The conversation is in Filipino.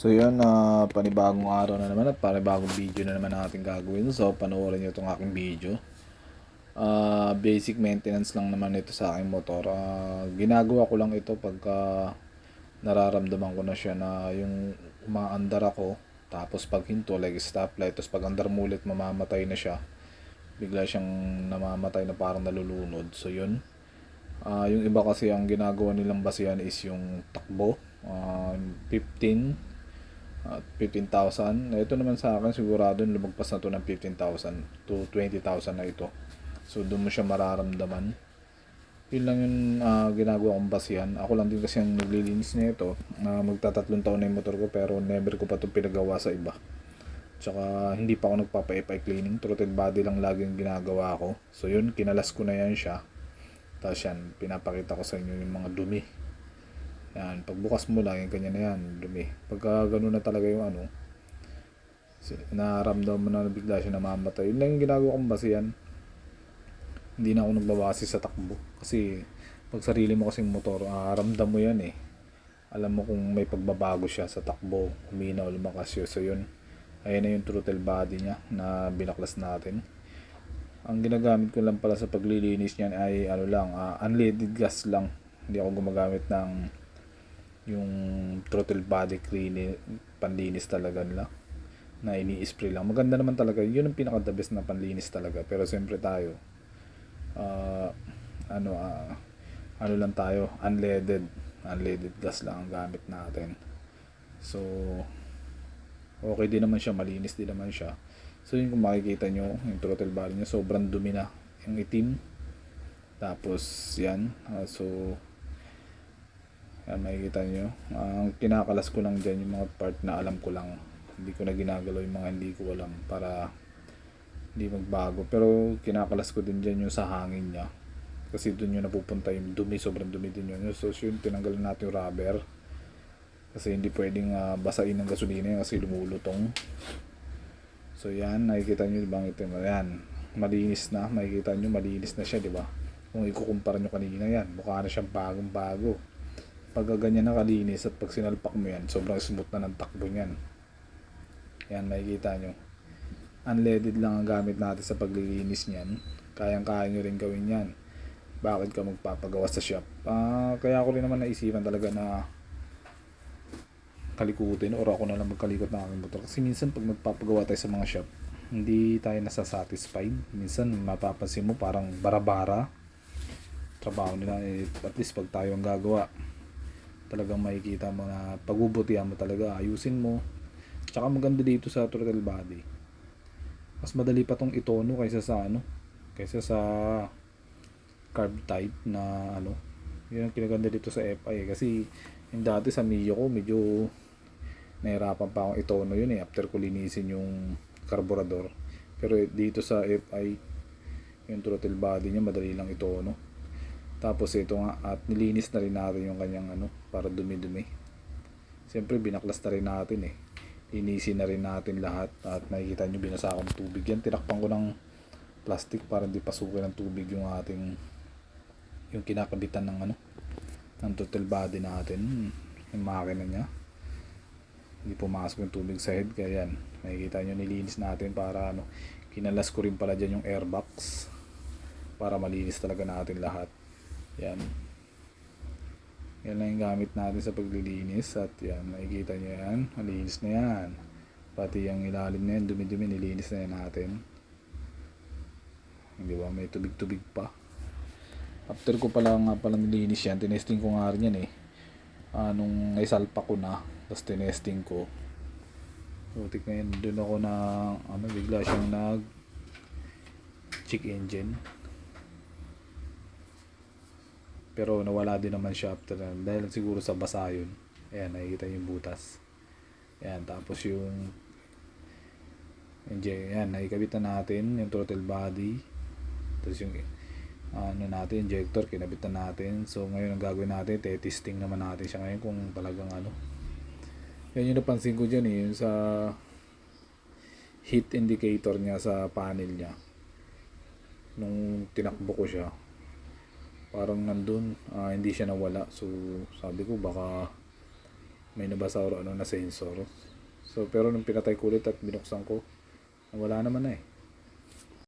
So yun, na panibagong araw na naman at panibagong video na naman natin gagawin. So panoorin nyo itong aking video. Ah, basic maintenance lang naman ito sa aking motor. Ah, ginagawa ko lang ito pagka nararamdaman ko na siya na yung umaandar ako. Tapos pag hinto, like stoplight, tapos pag andar mo ulit, mamamatay na siya. Bigla siyang namamatay na parang nalulunod. So yun. Ah, yung iba kasi ang ginagawa nilang basihan is yung takbo. Ah, 15 at 15,000. Ito naman sa akin sigurado lumagpas na to ng 15,000 to 20,000 na ito. So doon mo siya mararamdaman. Yun lang yung ah, ginagawa kong basihan. Ako lang din kasi ang naglilinis na ito. Uh, magtatatlong taon na yung motor ko pero never ko pa ito pinagawa sa iba. Tsaka hindi pa ako nagpapa-FI cleaning. Throttle body lang lagi yung ginagawa ko. So yun, kinalas ko na yan siya. Tapos yan, pinapakita ko sa inyo yung mga dumi. Yan, pagbukas mo lang, yung ganyan na yan, dumi. Pagka gano'n na talaga yung ano, naramdaman mo na bigla siya namamatay. Yun lang yung ginagawa kong basihan. Hindi na ako nagbabase sa takbo. Kasi, pag sarili mo kasing motor, ah, ramdam mo yan eh. Alam mo kung may pagbabago siya sa takbo, humina o lumakas yun. So yun, ayan na yung throttle body niya na binaklas natin. Ang ginagamit ko lang pala sa paglilinis niyan ay ano lang, ah, unleaded gas lang. Hindi ako gumagamit ng yung throttle body cleaning panlinis talaga nila na ini-spray lang. Maganda naman talaga. Yun ang pinaka the best na panlinis talaga. Pero siyempre tayo ah, ano ah, ano lang tayo unleaded unleaded gas lang ang gamit natin. So okay din naman siya, malinis din naman siya. So yun kung makikita nyo, yung throttle body niya sobrang dumi na. Yung itim. Tapos yan. ah, so yan makikita nyo. Ang kinakalas ko lang dyan yung mga part na alam ko lang. Hindi ko na ginagalaw yung mga hindi ko alam para hindi magbago. Pero kinakalas ko din dyan yung sa hangin niya. Kasi doon yung napupunta yung dumi, sobrang dumi din yun. So yun, tinanggalan natin yung rubber. Kasi hindi pwedeng ah, basain ng gasolina kasi lumulutong. So yan, nakikita nyo diba ang itim. Yan, malinis na. Makikita nyo, malinis na siya, di ba? Kung ikukumpara nyo kanina yan, mukha na siyang bagong bago. Pag ganyan na kalinis at pag sinalpak mo yan, sobrang smooth na ng takbo niyan. Yan, makikita nyo. Unleaded lang ang gamit natin sa paglilinis niyan. Kayang-kaya nyo rin gawin yan. Bakit ka magpapagawa sa shop? Ah, kaya ko rin naman naisipan talaga na kalikutin or ako na lang magkalikot ng aking motor. Kasi minsan pag magpapagawa tayo sa mga shop, hindi tayo nasa-satisfied. Minsan mapapansin mo parang bara-bara. Trabaho nila eh, at least pag tayo ang gagawa, talagang makikita mo na pagbubutihan mo talaga, ayusin mo. Tsaka maganda dito sa throttle body. Mas madali pa tong itono kaysa sa ano, kaysa sa carb type na ano. Yun ang kinaganda dito sa FI eh. kasi yung dati sa Mio ko medyo nahirapan pa akong itono yun eh after ko linisin yung carburetor. Pero dito sa FI yung throttle body niya madali lang itono. Tapos ito nga at nilinis na rin natin yung kanyang ano para dumi-dumi. Siyempre binaklas na rin natin eh. Linisin na rin natin lahat at makikita nyo binasa ko ng tubig yan. Tinakpan ko ng plastic para hindi pasukin ng tubig yung ating yung kinakabitan ng ano ng throttle body natin yung makina niya hindi pumasok yung tubig sa head kaya yan makikita nyo nilinis natin para ano kinalas ko rin pala dyan yung airbox para malinis talaga natin lahat yan yan lang yung gamit natin sa paglilinis at yan makikita nyo yan. Malinis na yan. Pati yung ilalim na yan dumi-dumi nilinis na yan natin. Hindi ba? May tubig-tubig pa. After ko pala nga pala nilinis yan tinesting ko nga rin yan eh. Ah, nung naisalpa ko na tapos tinesting ko. Butik na yun, doon ako na, ano, bigla siyang nag check engine. Pero nawala din naman siya after na, dahil siguro sa basa yun. Ayan, nakikita yung butas. Ayan, tapos yung Enjoy, yan, nakikabit na natin yung throttle body. Tapos yung ano natin, injector, kinabit na natin. So ngayon ang gagawin natin, testing naman natin siya ngayon kung talagang ano. Yan yung napansin ko dyan eh, yung sa heat indicator niya sa panel niya. Nung tinakbo ko siya, parang nandun, ah, hindi siya nawala. So sabi ko baka may nabasa or ano na sensor. So pero nung pinatay ko ulit at binuksan ko, wala naman na eh.